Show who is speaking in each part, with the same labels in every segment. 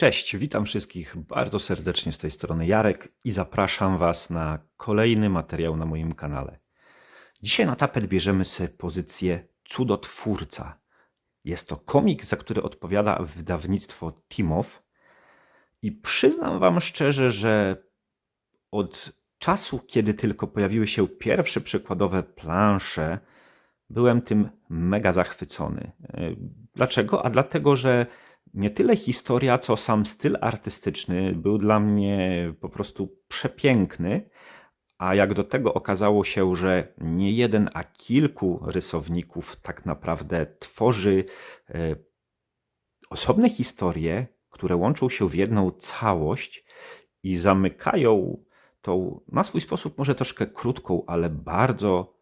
Speaker 1: Cześć, witam wszystkich bardzo serdecznie z tej strony Jarek i zapraszam Was na kolejny materiał na moim kanale. Dzisiaj na tapet bierzemy sobie pozycję Cudotwórca. Jest to komik, za który odpowiada wydawnictwo Timow i przyznam Wam szczerze, że od czasu, kiedy tylko pojawiły się pierwsze przykładowe plansze, byłem tym mega zachwycony. Dlaczego? A dlatego, że nie tyle historia, co sam styl artystyczny był dla mnie po prostu przepiękny. A jak do tego okazało się, że nie jeden, a kilku rysowników tak naprawdę tworzy e, osobne historie, które łączą się w jedną całość i zamykają tą na swój sposób może troszkę krótką, ale bardzo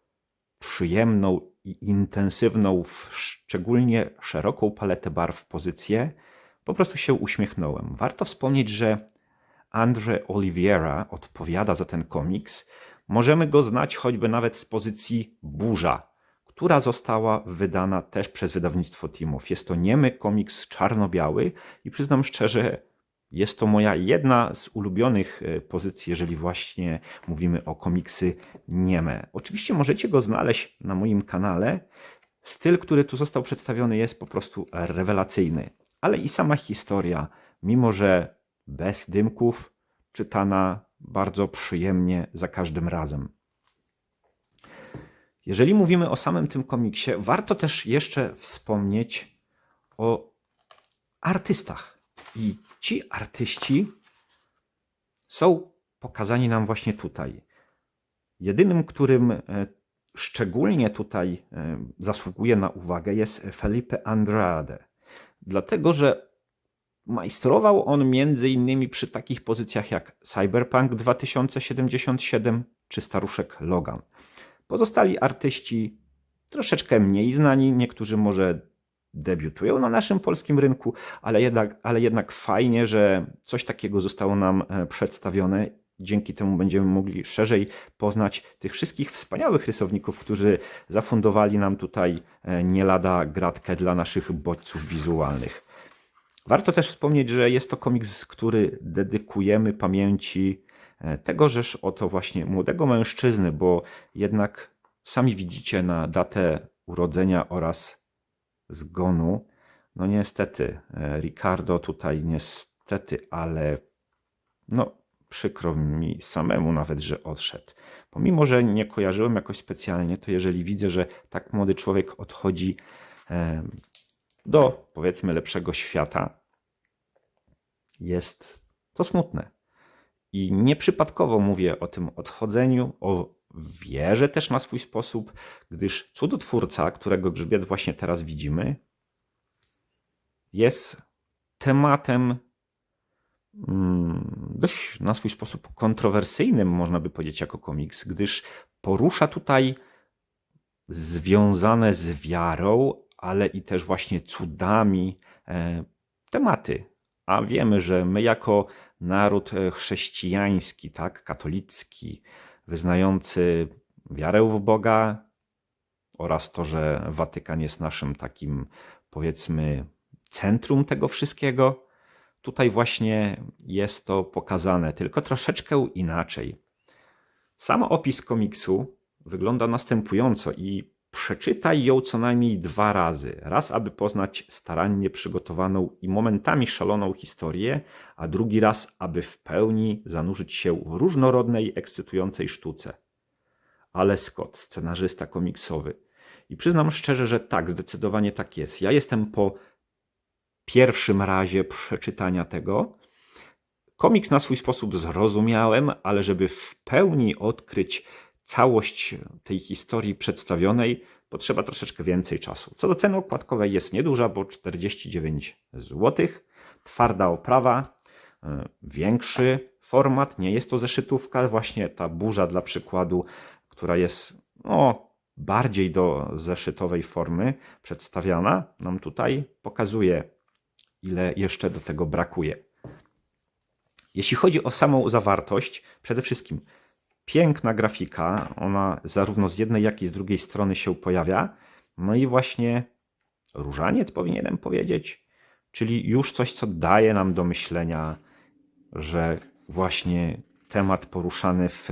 Speaker 1: przyjemną i intensywną, w szczególnie szeroką paletę barw pozycję, po prostu się uśmiechnąłem. Warto wspomnieć, że Andre Oliveira odpowiada za ten komiks. Możemy go znać choćby nawet z pozycji Burza, która została wydana też przez wydawnictwo Timow. Jest to niemy komiks czarno-biały i przyznam szczerze, jest to moja jedna z ulubionych e, pozycji, jeżeli właśnie mówimy o komiksy nieme. Oczywiście możecie go znaleźć na moim kanale. Styl, który tu został przedstawiony, jest po prostu rewelacyjny, ale i sama historia, mimo że bez dymków, czytana bardzo przyjemnie za każdym razem. Jeżeli mówimy o samym tym komiksie, warto też jeszcze wspomnieć o artystach i ci artyści są pokazani nam właśnie tutaj. Jedynym, którym e, szczególnie tutaj e, zasługuje na uwagę jest Felipe Andrade. Dlatego, że majstrował on między innymi przy takich pozycjach jak Cyberpunk 2077 czy Staruszek Logan. Pozostali artyści troszeczkę mniej znani, niektórzy może debiutują na naszym polskim rynku, ale jednak, ale jednak fajnie, że coś takiego zostało nam e, przedstawione. Dzięki temu będziemy mogli szerzej poznać tych wszystkich wspaniałych rysowników, którzy zafundowali nam tutaj e, nie lada gratkę dla naszych bodźców wizualnych. Warto też wspomnieć, że jest to komiks, który dedykujemy pamięci e, tegożeż oto właśnie młodego mężczyzny, bo jednak sami widzicie na datę urodzenia oraz zgonu. No niestety, e, Ricardo tutaj niestety, ale no przykro mi samemu nawet, że odszedł. Pomimo, że nie kojarzyłem jakoś specjalnie, to jeżeli widzę, że tak młody człowiek odchodzi e, do powiedzmy lepszego świata, jest to smutne. I nieprzypadkowo mówię o tym odchodzeniu, o wierzę też na swój sposób, gdyż cudotwórca, którego grzbiet właśnie teraz widzimy, jest tematem mm, dość na swój sposób kontrowersyjnym, można by powiedzieć, jako komiks, gdyż porusza tutaj związane z wiarą, ale i też właśnie cudami e, tematy. A wiemy, że my jako naród e, chrześcijański, tak, katolicki, wyznający wiarę w Boga oraz to, że Watykan jest naszym takim, powiedzmy, centrum tego wszystkiego. Tutaj właśnie jest to pokazane, tylko troszeczkę inaczej. Sam opis komiksu wygląda następująco i przeczytaj ją co najmniej dwa razy. Raz, aby poznać starannie przygotowaną i momentami szaloną historię, a drugi raz, aby w pełni zanurzyć się w różnorodnej, ekscytującej sztuce. Ale Scott, scenarzysta komiksowy. I przyznam szczerze, że tak, zdecydowanie tak jest. Ja jestem po pierwszym razie przeczytania tego. Komiks na swój sposób zrozumiałem, ale żeby w pełni odkryć całość tej historii przedstawionej potrzeba troszeczkę więcej czasu. Co do ceny okładkowej jest nieduża, bo 49 zł. Twarda oprawa, e, większy format, nie jest to zeszytówka, właśnie ta burza dla przykładu, która jest no, bardziej do zeszytowej formy przedstawiana, nam tutaj pokazuje, ile jeszcze do tego brakuje. Jeśli chodzi o samą zawartość, przede wszystkim piękna grafika. Ona zarówno z jednej, jak i z drugiej strony się pojawia. No i właśnie różaniec, powinienem powiedzieć. czyli już coś, co daje nam do myślenia, że właśnie temat poruszany w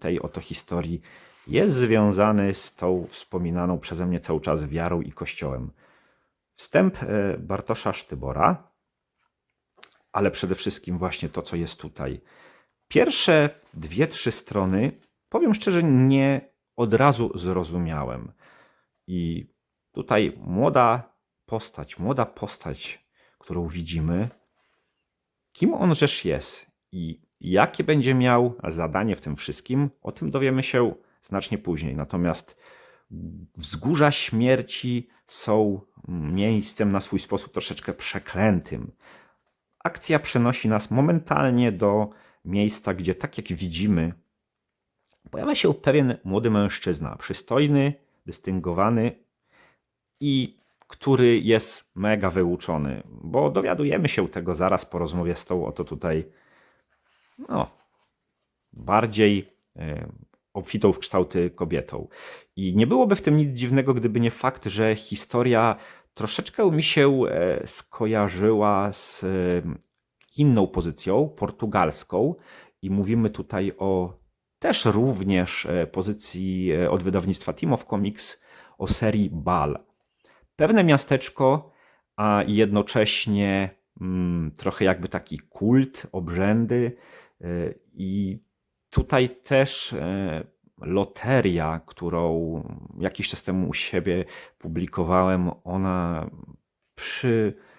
Speaker 1: tej oto historii jest związany z tą wspominaną przeze mnie cały czas wiarą i kościołem. Wstęp e, Bartosza Sztybora, ale przede wszystkim właśnie to, co jest tutaj. Pierwsze dwie, trzy strony, powiem szczerze, nie od razu zrozumiałem. I tutaj młoda postać, młoda postać, którą widzimy, kim on rzecz jest i jakie będzie miał zadanie w tym wszystkim, o tym dowiemy się znacznie później. Natomiast wzgórza śmierci są miejscem na swój sposób troszeczkę przeklętym. Akcja przenosi nas momentalnie do miejsca, gdzie, tak jak widzimy, pojawia się pewien młody mężczyzna, przystojny, dystyngowany i który jest mega wyuczony, bo dowiadujemy się tego zaraz po rozmowie z tą oto tutaj no, bardziej e, obfitą w kształty kobietą. I nie byłoby w tym nic dziwnego, gdyby nie fakt, że historia troszeczkę mi się e, skojarzyła z inną pozycją, portugalską, i mówimy tutaj o też również pozycji od wydawnictwa Team of Comics o serii Bal. Pewne miasteczko, a jednocześnie mm, trochę jakby taki kult, obrzędy, E, I tutaj też e, loteria, którą jakiś czas temu u siebie publikowałem, ona przy, e,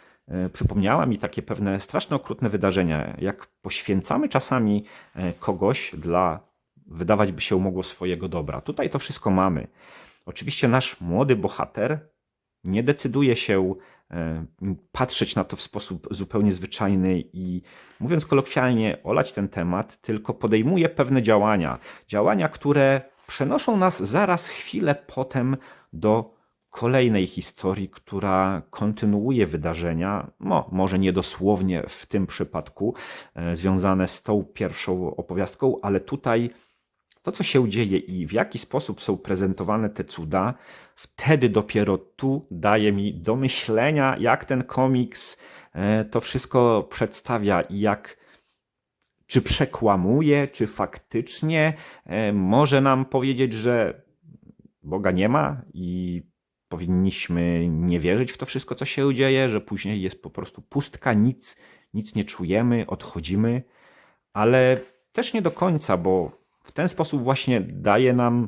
Speaker 1: przypomniała mi takie pewne straszne, okrutne wydarzenia. Jak poświęcamy czasami kogoś dla, wydawać by się mogło, swojego dobra. Tutaj to wszystko mamy. Oczywiście nasz młody bohater nie decyduje się E, patrzeć na to w sposób zupełnie zwyczajny i mówiąc kolokwialnie, olać ten temat, tylko podejmuje pewne działania. Działania, które przenoszą nas zaraz chwilę potem do kolejnej historii, która kontynuuje wydarzenia, no, może nie dosłownie w tym przypadku, e, związane z tą pierwszą opowiastką, ale tutaj to, co się dzieje i w jaki sposób są prezentowane te cuda, wtedy dopiero tu daje mi do myślenia, jak ten komiks e, to wszystko przedstawia i jak czy przekłamuje, czy faktycznie e, może nam powiedzieć, że Boga nie ma i powinniśmy nie wierzyć w to wszystko, co się dzieje, że później jest po prostu pustka, nic, nic nie czujemy, odchodzimy, ale też nie do końca, bo w ten sposób właśnie daje nam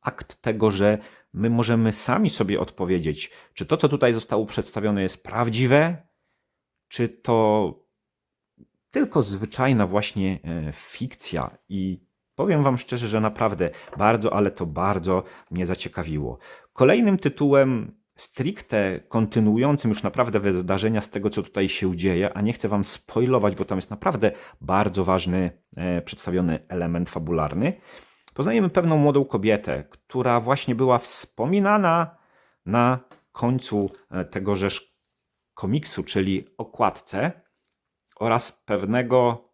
Speaker 1: akt tego, że my możemy sami sobie odpowiedzieć, czy to, co tutaj zostało przedstawione, jest prawdziwe, czy to tylko zwyczajna właśnie e, fikcja. I powiem Wam szczerze, że naprawdę bardzo, ale to bardzo mnie zaciekawiło. Kolejnym tytułem stricte kontynuującym już naprawdę wydarzenia z tego, co tutaj się dzieje, a nie chcę Wam spoilować, bo tam jest naprawdę bardzo ważny e, przedstawiony element fabularny. Poznajemy pewną młodą kobietę, która właśnie była wspominana na końcu e, tegożeż komiksu, czyli okładce, oraz pewnego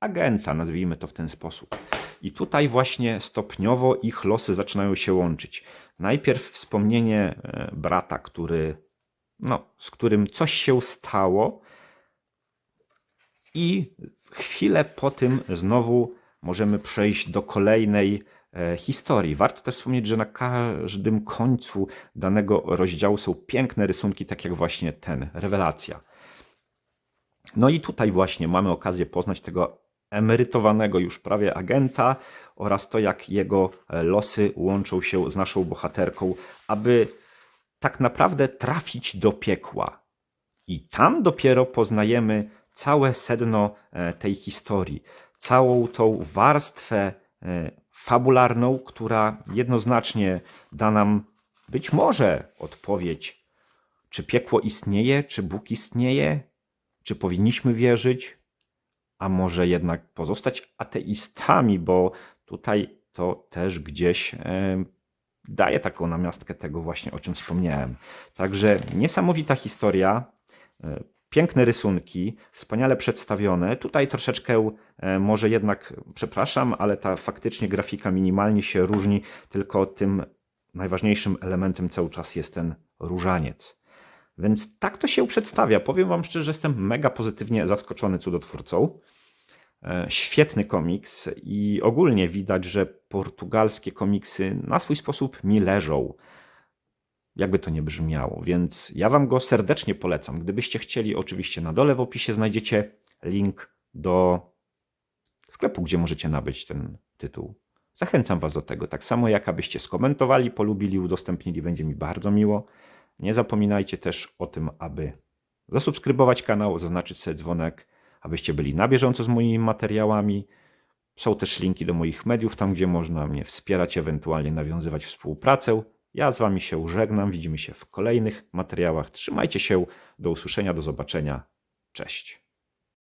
Speaker 1: agenta, nazwijmy to w ten sposób. I tutaj właśnie stopniowo ich losy zaczynają się łączyć. Najpierw wspomnienie e, brata, który, no, z którym coś się stało, i chwilę po tym znowu możemy przejść do kolejnej e, historii. Warto też wspomnieć, że na każdym końcu danego rozdziału są piękne rysunki, tak jak właśnie ten, rewelacja. No i tutaj właśnie mamy okazję poznać tego emerytowanego już prawie agenta oraz to, jak jego e, losy łączą się z naszą bohaterką, aby tak naprawdę trafić do piekła. I tam dopiero poznajemy całe sedno e, tej historii, całą tą warstwę e, fabularną, która jednoznacznie da nam być może odpowiedź, czy piekło istnieje, czy Bóg istnieje, czy powinniśmy wierzyć, a może jednak pozostać ateistami, bo tutaj to też gdzieś daje taką namiastkę tego właśnie, o czym wspomniałem. Także niesamowita historia, e, piękne rysunki, wspaniale przedstawione. Tutaj troszeczkę e, może jednak, przepraszam, ale ta faktycznie grafika minimalnie się różni, tylko tym najważniejszym elementem cały czas jest ten różaniec. Więc tak to się przedstawia. Powiem Wam szczerze, że jestem mega pozytywnie zaskoczony cudotwórcą. E, Świetny komiks i ogólnie widać, że portugalskie komiksy na swój sposób mi leżą. Jakby to nie brzmiało, więc ja Wam go serdecznie polecam. Gdybyście chcieli, oczywiście na dole w opisie znajdziecie link do sklepu, gdzie możecie nabyć ten tytuł. Zachęcam Was do tego. Tak samo jak abyście skomentowali, polubili, udostępnili, będzie mi bardzo miło. Nie zapominajcie też o tym, aby zasubskrybować kanał, zaznaczyć sobie dzwonek, abyście byli na bieżąco z moimi materiałami. Są też linki do moich mediów, tam gdzie można mnie wspierać, ewentualnie nawiązywać współpracę. Ja z Wami się żegnam, widzimy się w kolejnych materiałach. Trzymajcie się, do usłyszenia, do zobaczenia. Cześć.